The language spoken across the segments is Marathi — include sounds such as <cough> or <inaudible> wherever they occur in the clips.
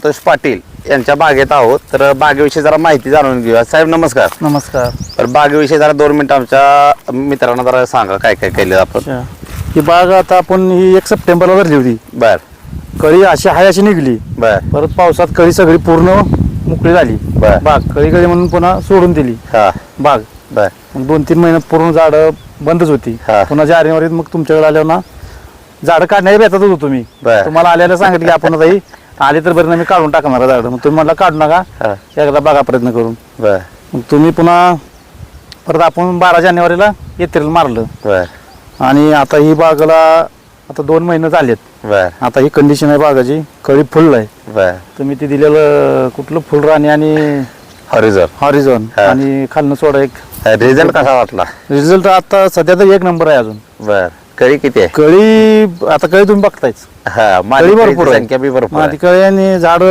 संतोष पाटील यांच्या बागेत आहोत. तर बागेविषयी जरा माहिती जाणून घेऊया. साहेब नमस्कार. नमस्कार. तर बागेविषयी जरा दोन मिनिटं आमच्या मित्रांना जरा सांगा काय काय केलं आपण. अच्छा. ही बाग आता आपण ही एक सप्टेंबरला भरली होती. बर. कळी अशी हाय अशी निघली. बर. परत पावसात कळी सगळी पूर्ण मोकळी झाली. बर. बाग कळी कळी म्हणून पुन्हा सोडून दिली. हा. बाग. बर. मग दोन तीन महिने पूर्ण झाडं बंदच होती. हा. पुन्हा जानेवारीत मग तुमच्याकडे आल्यावर ना झाडं काढण्याच्या बेतात होतो तुम्ही. बर. तुम्हाला आल्याला सांगितलं की आपण आता ही आली तर बरं मी काढून टाकणार झाडं मग तुम्ही मला काढू नका. हा. एकदा बघा प्रयत्न करून. बर. मग तुम्ही पुन्हा परत आपण बारा जानेवारीला येत्रेल मारलं. बर. आणि आता ही बागला आता दोन महिने झालेत. बर. आता ही कंडिशन आहे बागाची. कळी फुल आहे बर. तुम्ही ते दिलेलं कुठलं फुलराणी आणि हॉरिझॉन हॉरिझॉन हा. आणि खालनं सोडा एक. रिझल्ट कसा वाटला? रिझल्ट आता सध्या तर एक नंबर आहे अजून. बर. कळी किती आहे? कळी आता कळी तुम्ही बघतायच हा माझी कळी भरपूर आहे. संख्या बी भरपूर आहे. कळी आणि झाड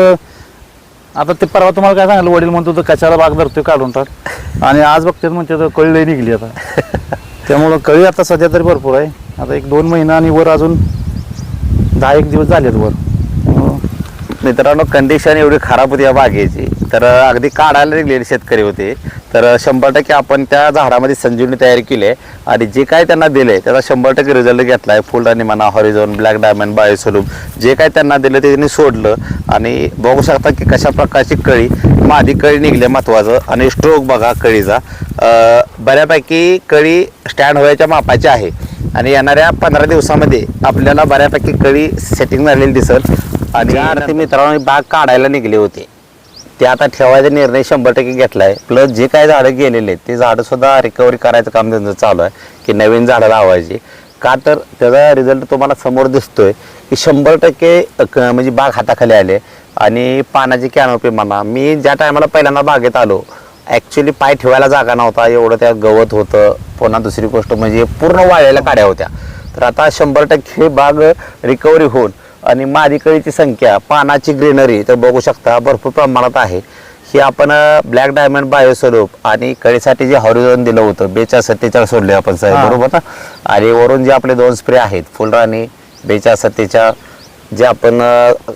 आता ते परवा तुम्हाला काय सांगितलं वडील म्हणतो तर कशाला बाग धरतोय काढून टाक. आणि आज बघतात म्हणते तर कळी लई निघली आता. <laughs> त्यामुळं कळी आता सध्या तरी भरपूर आहे. आता एक दोन महिना आणि वर अजून दहा एक दिवस झालेत वर. त्यामुळं मित्रांनो कंडिशन एवढी खराब होती या बागेची. तर अगदी काढायला निघलेले शेतकरी होते. तर शंभर टक्के आपण त्या झाडामध्ये संजीवनी तयार केली आहे. आणि जे काय त्यांना दिले त्याचा शंभर टक्के रिझल्ट घेतला आहे फुलराणी म्हणा हॉरिझॉन ब्लॅक डायमंड बायोसोलूम जे काय त्यांना दिलं ते त्यांनी सोडलं. आणि बघू शकता की कशा प्रकारची कळी मादी कळी निघली आहे महत्त्वाचं आणि स्ट्रोक बघा कळीचा. बऱ्यापैकी कळी स्टँड व्हायच्या मापाची आहे. आणि येणाऱ्या पंधरा दिवसामध्ये आपल्याला बऱ्यापैकी कळी सेटिंग झालेली दिसेल. आणि अर्थी मित्रांनो बाग काढायला निघले होते. ते आता ठेवायचा निर्णय शंभर टक्के घेतलाय. प्लस जे काही झाडं गेलेले आहेत ते झाडं सुद्धा रिकव्हरी करायचं काम त्यांचं चालू आहे की नवीन झाडं लावायची. का तर त्याचा रिझल्ट तुम्हाला समोर दिसतोय की शंभर टक्के म्हणजे बाग हाताखाली आले. आणि पानाची कॅनोपी म्हणा मी ज्या टायमाला पहिल्यांदा बागेत आलो ॲक्च्युली पाय ठेवायला जागा नव्हता एवढं त्या गवत होतं. पुन्हा दुसरी गोष्ट म्हणजे पूर्ण वाळलेल्या काड्या होत्या. तर आता शंभर टक्के बाग रिकव्हरी होऊन आणि मादीकळीची संख्या पानाची ग्रीनरी तर बघू शकता भरपूर प्रमाणात आहे. ही आपण ब्लॅक डायमंड बायोस्वरूप आणि कळीसाठी जे हॉरिझॉन दिलं होतं बेचाळीस सत्तेचाळीस सोडले आपण साहेब. बरोबर ना? आणि वरून जे आपले दोन स्प्रे आहेत फुलराणी बेचाळीस सत्तेच्या जे आपण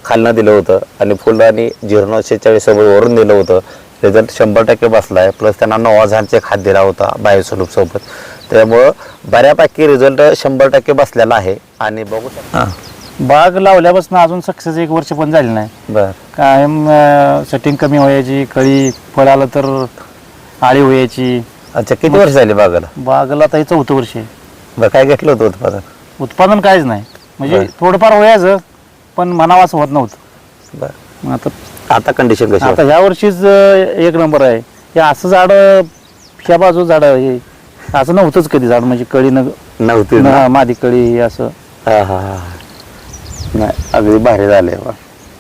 खालनं दिलं होतं आणि फुलराणी झिरो शेहेचाळीस वरून दिलं होतं रिझल्ट शंभर टक्के बसला आहे प्लस त्यांना नवा झाडचे खात दिला होता बायोस्वरूप सोबत. त्यामुळं बऱ्यापैकी रिझल्ट शंभर टक्के बसलेला आहे. आणि बघू शकता. बाग लावल्यापासून अजून सक्सेस एक वर्ष पण झाली नाही. बर. कायम सेटिंग कमी व्हायची कळी फळ आलं तर आळी व्हायची. अच्छा किती वर्ष झाली बागाला? बागला आता हे चौथं वर्ष आहे. बरं काय घेतलं होतं उत्पादन? उत्पादन काहीच नाही. म्हणजे बरं. थोडंफार व्हायचं पण मनावा असं होत नव्हतं. बरं. मग आता आता कंडिशन कशी आता ह्या वर्षीच एक नंबर आहे. हे असं झाड ह्या बाजू झाड हे असं नव्हतंच कधी झाड म्हणजे कळी न नव्हती ना? मादी कळी हे असं. हा हा हा. नाही अगदी भारी झाले बा